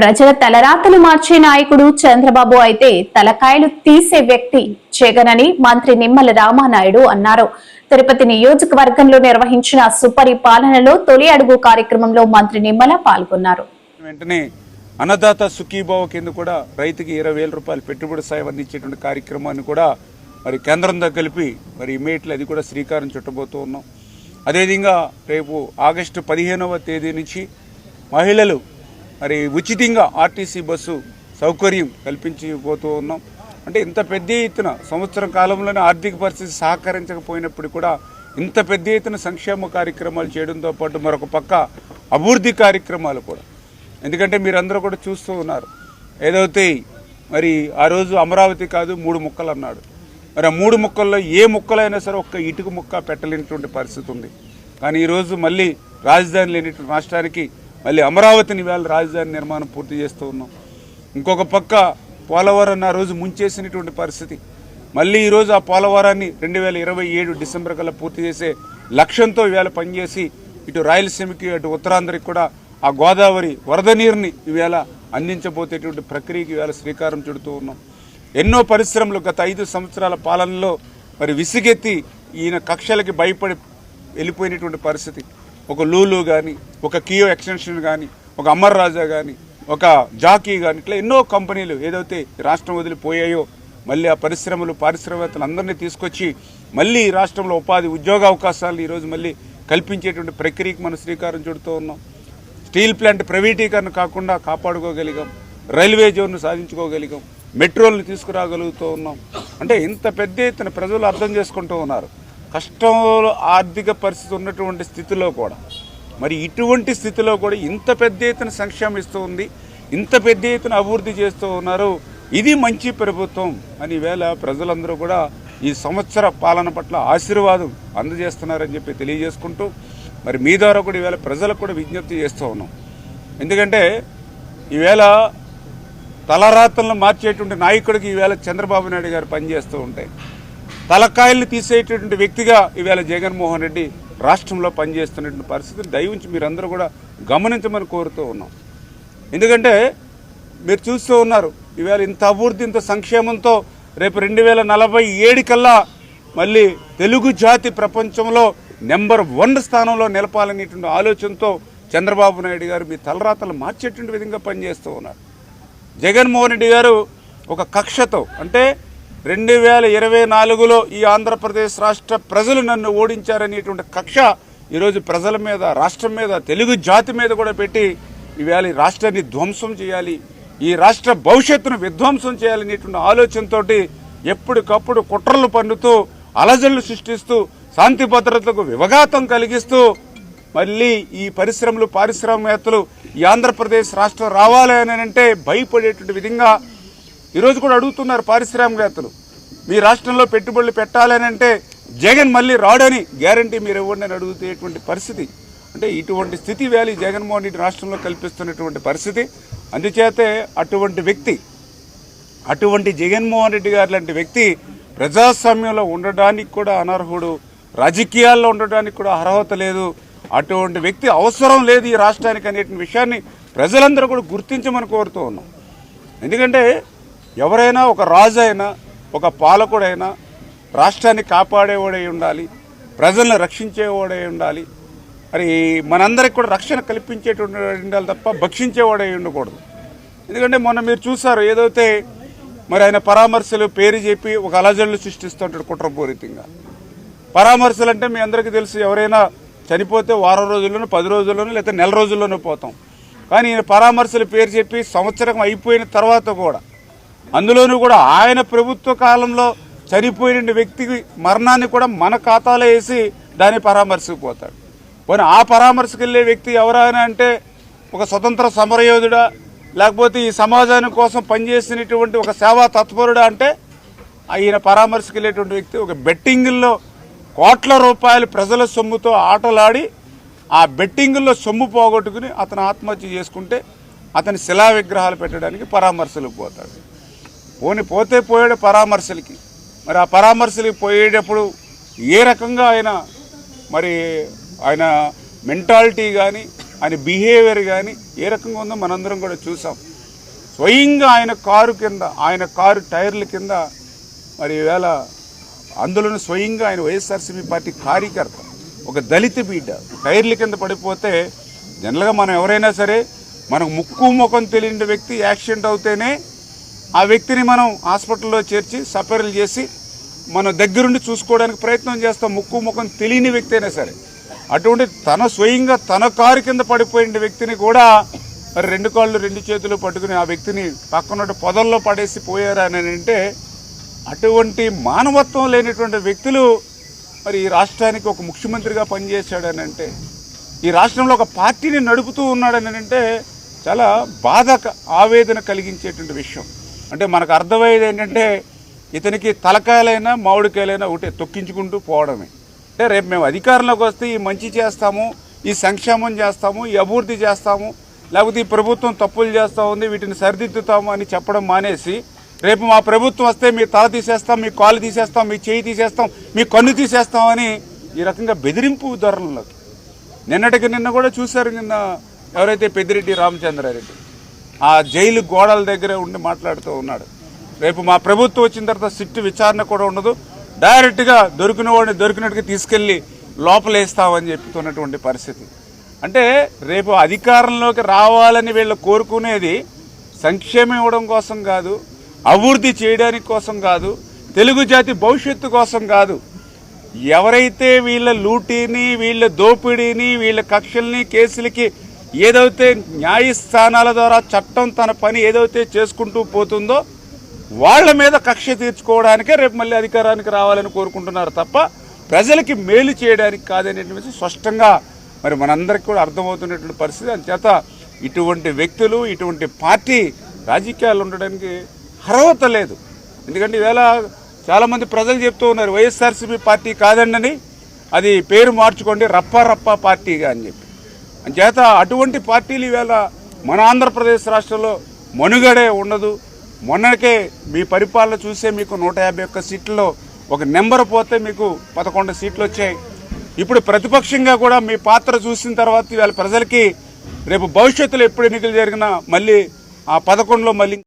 ప్రజల తలరాతలు మార్చే నాయకుడు చంద్రబాబు అయితే తలకాయలు తీసే వ్యక్తి జగన్ అని మంత్రి నిమ్మల రామానాయుడు అన్నారు. తిరుపతి నియోజకవర్గంలో నిర్వహించిన సుపరిపాలనలో తొలి అడుగు కార్యక్రమంలో మంత్రి నిమ్మల పాల్గొన్నారు. వెంటనే అన్నదాత సుఖీభావ కింద కూడా రైతుకి ఇరవై వేల రూపాయలు పెట్టుబడి సాయం అందించేటువంటి కార్యక్రమాన్ని కూడా మరి కేంద్రంతో కలిపి మరి ఇమేట్లు అది కూడా శ్రీకారం చుట్టబోతూ ఉన్నాం. అదేవిధంగా రేపు ఆగస్టు పదిహేనవ తేదీ నుంచి మహిళలు మరి ఉచితంగా ఆర్టీసీ బస్సు సౌకర్యం కల్పించిపోతూ ఉన్నాం. అంటే ఇంత పెద్ద ఎత్తున సంవత్సరం కాలంలోనే ఆర్థిక పరిస్థితి సహకరించకపోయినప్పుడు కూడా ఇంత పెద్ద ఎత్తున సంక్షేమ కార్యక్రమాలు చేయడంతో పాటు మరొక పక్క అభివృద్ధి కార్యక్రమాలు కూడా. ఎందుకంటే మీరందరూ కూడా చూస్తూ ఉన్నారు. ఏదైతే మరి ఆ రోజు అమరావతి కాదు మూడు ముక్కలు అన్నాడు. మరి ఆ మూడు ముక్కల్లో ఏ ముక్కలైనా సరే ఒక్క ఇటుక ముక్క పెట్టలేనటువంటి పరిస్థితి ఉంది. కానీ ఈరోజు మళ్ళీ రాజధాని లేనిటువంటి రాష్ట్రానికి మళ్ళీ అమరావతిని వేళ రాజధాని నిర్మాణం పూర్తి చేస్తూ ఉన్నాం. ఇంకొక పక్క పోలవరం ఆ రోజు ముంచేసినటువంటి పరిస్థితి. మళ్ళీ ఈరోజు ఆ పోలవరాన్ని రెండు వేల ఇరవై ఏడు డిసెంబర్ కల్లా పూర్తి చేసే లక్ష్యంతో ఈవేళ పనిచేసి ఇటు రాయలసీమకి అటు ఉత్తరాంధ్రకి కూడా ఆ గోదావరి వరద నీరుని ఈవేళ అందించబోతేటువంటి ప్రక్రియకి ఈవేళ శ్రీకారం చుడుతూ ఉన్నాం. ఎన్నో పరిశ్రమలు గత ఐదు సంవత్సరాల పాలనలో మరి విసిగెత్తి ఈయన కక్షలకి భయపడి వెళ్ళిపోయినటువంటి పరిస్థితి. ఒక లూలు కానీ ఒక కియో ఎక్స్టెన్షన్ కానీ ఒక అమర్ రాజా కానీ ఒక జాకీ కానీ ఇట్లా ఎన్నో కంపెనీలు ఏదైతే రాష్ట్రం వదిలిపోయాయో మళ్ళీ ఆ పరిశ్రమలు పారిశ్రామికవేత్తలు అందరినీ తీసుకొచ్చి మళ్ళీ ఈ రాష్ట్రంలో ఉపాధి ఉద్యోగ అవకాశాలను ఈరోజు మళ్ళీ కల్పించేటువంటి ప్రక్రియకు మనం శ్రీకారం చుడుతూ ఉన్నాం. స్టీల్ ప్లాంట్ ప్రైవేటీకరణ కాకుండా కాపాడుకోగలిగాం. రైల్వే జోన్ను సాధించుకోగలిగాం. మెట్రోలను తీసుకురాగలుగుతూ ఉన్నాం. అంటే ఇంత పెద్ద ఎత్తున ప్రజలు అర్థం చేసుకుంటూ ఉన్నారు. కష్టంలో ఆర్థిక పరిస్థితి ఉన్నటువంటి స్థితిలో కూడా మరి ఇటువంటి స్థితిలో కూడా ఇంత పెద్ద ఎత్తున సంక్షేమం ఇస్తూ ఉంది ఇంత పెద్ద ఎత్తున అభివృద్ధి చేస్తూ ఉన్నారు ఇది మంచి ప్రభుత్వం అని వేళ ప్రజలందరూ కూడా ఈ సంవత్సర పాలన పట్ల ఆశీర్వాదం అందజేస్తున్నారని చెప్పి తెలియజేసుకుంటూ మరి మీ ద్వారా కూడా ఈవేళ ప్రజలకు కూడా విజ్ఞప్తి చేస్తూ ఉన్నాం. ఎందుకంటే ఈవేళ తలరాతలను మార్చేటువంటి నాయకుడికి ఈవేళ చంద్రబాబు నాయుడు గారు పనిచేస్తూ ఉంటాయి తలకాయల్ని తీసేటటువంటి వ్యక్తిగా ఇవాళ జగన్మోహన్ రెడ్డి రాష్ట్రంలో పనిచేస్తున్నటువంటి పరిస్థితిని దయవుంచి మీరందరూ కూడా గమనించమని కోరుతూ ఉన్నాం. ఎందుకంటే మీరు చూస్తూ ఉన్నారు ఇవాళ ఇంత అభివృద్ధి ఇంత సంక్షేమంతో రేపు రెండు వేల నలభై ఏడు కల్లా మళ్ళీ తెలుగు జాతి ప్రపంచంలో నెంబర్ వన్ స్థానంలో నిలపాలనేటువంటి ఆలోచనతో చంద్రబాబు నాయుడు గారు మీ తలరాతలు మార్చేటువంటి విధంగా పనిచేస్తూ ఉన్నారు. జగన్మోహన్ రెడ్డి గారు ఒక కక్షతో అంటే రెండు వేల ఇరవై నాలుగులో ఈ ఆంధ్రప్రదేశ్ రాష్ట్ర ప్రజలు నన్ను ఓడించారనేటువంటి కక్ష ఈరోజు ప్రజల మీద రాష్ట్రం మీద తెలుగు జాతి మీద కూడా పెట్టి ఈవేళ ఈ రాష్ట్రాన్ని ధ్వంసం చేయాలి ఈ రాష్ట్ర భవిష్యత్తును విధ్వంసం చేయాలనేటువంటి ఆలోచనతోటి ఎప్పటికప్పుడు కుట్రలు పన్నుతూ అలజడులు సృష్టిస్తూ శాంతి భద్రతలకు వివఘాతం కలిగిస్తూ మళ్ళీ ఈ పరిశ్రమలు పారిశ్రామికవేత్తలు ఈ ఆంధ్రప్రదేశ్ రాష్ట్రం రావాలి అని అంటే భయపడేటువంటి విధంగా ఈరోజు కూడా అడుగుతున్నారు పారిశ్రామికవేత్తలు మీ రాష్ట్రంలో పెట్టుబడులు పెట్టాలని అంటే జగన్ మళ్ళీ రాడని గ్యారంటీ మీరు ఇవ్వండి అని అడుగుతేటువంటి పరిస్థితి. అంటే ఇటువంటి స్థితి వేళ జగన్మోహన్ రెడ్డి రాష్ట్రంలో కల్పిస్తున్నటువంటి పరిస్థితి. అందుచేతే అటువంటి వ్యక్తి అటువంటి జగన్మోహన్ రెడ్డి గారు లాంటి వ్యక్తి ప్రజాస్వామ్యంలో ఉండడానికి కూడా అనర్హుడు రాజకీయాల్లో ఉండడానికి కూడా అర్హత లేదు. అటువంటి వ్యక్తి అవసరం లేదు ఈ రాష్ట్రానికి అనేటువంటి విషయాన్ని ప్రజలందరూ కూడా గుర్తించమని కోరుతూ ఉన్నాం. ఎందుకంటే ఎవరైనా ఒక రాజు అయినా ఒక పాలకుడైనా రాష్ట్రాన్ని కాపాడేవాడై ఉండాలి ప్రజలను రక్షించేవాడై ఉండాలి. మరి మనందరికి కూడా రక్షణ కల్పించేటువంటి ఉండాలి తప్ప భక్షించేవాడై ఉండకూడదు. ఎందుకంటే మొన్న మీరు చూసారు ఏదైతే మరి ఆయన పరామర్శలు పేరు చెప్పి ఒక అలజడులు సృష్టిస్తుంటాడు కుట్రపూరితంగా. పరామర్శలు అంటే మీ అందరికీ తెలుసు ఎవరైనా చనిపోతే వారం రోజుల్లోనూ పది రోజుల్లోనూ లేకపోతే నెల రోజుల్లోనూ పోతాం. కానీ ఈయన పరామర్శలు పేరు చెప్పి సంవత్సరం అయిపోయిన తర్వాత కూడా అందులోనూ కూడా ఆయన ప్రభుత్వ కాలంలో చనిపోయిన వ్యక్తికి మరణాన్ని కూడా మన ఖాతాలో వేసి దాన్ని పరామర్శకు పోతాడు పోనీ ఆ పరామర్శకు వెళ్ళే వ్యక్తి ఎవరైనా అంటే ఒక స్వతంత్ర సమరయోధుడా లేకపోతే ఈ సమాజాని కోసం పనిచేసినటువంటి ఒక సేవా తత్పరుడా అంటే ఆయన పరామర్శకు వెళ్ళేటువంటి వ్యక్తి ఒక బెట్టింగుల్లో కోట్ల రూపాయలు ప్రజల సొమ్ముతో ఆటలాడి ఆ బెట్టింగుల్లో సొమ్ము పోగొట్టుకుని అతను ఆత్మహత్య చేసుకుంటే అతని శిలా విగ్రహాలు పెట్టడానికి పరామర్శలకు పోతాడు. పోని పోతే పోయాడు పరామర్శలకి. మరి ఆ పరామర్శలకి పోయేటప్పుడు ఏ రకంగా ఆయన మరి ఆయన మెంటాలిటీ కానీ ఆయన బిహేవియర్ కానీ ఏ రకంగా ఉందో మనందరం కూడా చూసాం. స్వయంగా ఆయన కారు కింద ఆయన కారు టైర్ల కింద మరి ఈవేళ అందులోనూ స్వయంగా ఆయన వైఎస్ఆర్సీపీ పార్టీ కార్యకర్త ఒక దళిత బిడ్డ టైర్ల కింద పడిపోతే జనరల్గా మనం ఎవరైనా సరే మనకు ముక్కు ముఖం తెలియని వ్యక్తి యాక్సిడెంట్ అవుతేనే ఆ వ్యక్తిని మనం హాస్పిటల్లో చేర్చి సపరేలు చేసి మనం దగ్గరుండి చూసుకోవడానికి ప్రయత్నం చేస్తాం. ముక్కు ముఖం తెలియని వ్యక్తి అయినా సరే. అటువంటి తన స్వయంగా తన కారు కింద పడిపోయిన వ్యక్తిని కూడా మరి రెండు కాళ్ళు రెండు చేతులు పట్టుకుని ఆ వ్యక్తిని పక్కన పొదల్లో పడేసి పోయారా అని అంటే అటువంటి మానవత్వం లేనటువంటి వ్యక్తులు మరి ఈ రాష్ట్రానికి ఒక ముఖ్యమంత్రిగా పనిచేశాడని అంటే ఈ రాష్ట్రంలో ఒక పార్టీని నడుపుతూ ఉన్నాడని అంటే చాలా బాధ ఆవేదన కలిగించేటువంటి విషయం. అంటే మనకు అర్థమయ్యేది ఏంటంటే ఇతనికి తలకాయలైనా మామిడికాయలైనా ఒకటే తొక్కించుకుంటూ పోవడమే. అంటే రేపు మేము అధికారంలోకి వస్తే ఈ మంచి చేస్తాము ఈ సంక్షేమం చేస్తాము ఈ అభివృద్ధి చేస్తాము లేకపోతే ఈ ప్రభుత్వం తప్పులు చేస్తూ ఉంది వీటిని సరిదిద్దుతాము అని చెప్పడం మానేసి రేపు మా ప్రభుత్వం వస్తే మీ తల తీసేస్తాం మీ కాలు తీసేస్తాం మీ చేయి తీసేస్తాం మీ కన్ను తీసేస్తామని ఈ రకంగా బెదిరింపు ధోరణిలోకి. నిన్నటికి నిన్న కూడా చూశారు నిన్న ఎవరైతే పెద్దిరెడ్డి రామచంద్రారెడ్డి. ఆ జైలు గోడల దగ్గర ఉండి మాట్లాడుతూ ఉన్నాడు. రేపు మా ప్రభుత్వం వచ్చిన తర్వాత సిట్టు విచారణ కూడా ఉండదు. డైరెక్ట్గా దొరికిన వాడిని దొరికినట్టుగా తీసుకెళ్ళి లోపలేస్తామని చెప్తున్నటువంటి పరిస్థితి. అంటే రేపు అధికారంలోకి రావాలని వీళ్ళు కోరుకునేది సంక్షేమం ఇవ్వడం కోసం కాదు అభివృద్ధి చేయడానికి కోసం కాదు తెలుగు జాతి భవిష్యత్తు కోసం కాదు. ఎవరైతే వీళ్ళ లూటీని వీళ్ళ దోపిడీని వీళ్ళ కక్షల్ని కేసులకి ఏదైతే న్యాయస్థానాల ద్వారా చట్టం తన పని ఏదైతే చేసుకుంటూ పోతుందో వాళ్ళ మీద కక్ష తీర్చుకోవడానికే రేపు మళ్ళీ అధికారానికి రావాలని కోరుకుంటున్నారు తప్ప ప్రజలకి మేలు చేయడానికి కాదనేటువంటి స్పష్టంగా మరి మనందరికీ కూడా అర్థమవుతున్నటువంటి పరిస్థితి. అంచేత ఇటువంటి వ్యక్తులు ఇటువంటి పార్టీ రాజకీయాలు ఉండడానికి అర్హత లేదు. ఎందుకంటే ఈవేళ చాలామంది ప్రజలు చెప్తూ ఉన్నారు వైఎస్ఆర్సీపీ పార్టీ కాదండని. అది పేరు మార్చుకోండి రప్ప రప్ప పార్టీగా అని చెప్పి. అంచేత అటువంటి పార్టీలు ఈవేళ మన ఆంధ్రప్రదేశ్ రాష్ట్రంలో మనుగడే ఉండదు. మొన్నకే మీ పరిపాలన చూసే మీకు నూట యాభై ఒక్క సీట్లలో ఒక నెంబర్ పోతే మీకు పదకొండు సీట్లు వచ్చాయి. ఇప్పుడు ప్రతిపక్షంగా కూడా మీ పాత్ర చూసిన తర్వాత ఇవాళ ప్రజలకి రేపు భవిష్యత్తులో ఎప్పుడు ఎన్నికలు జరిగినా మళ్ళీ ఆ పదకొండులో మళ్ళీ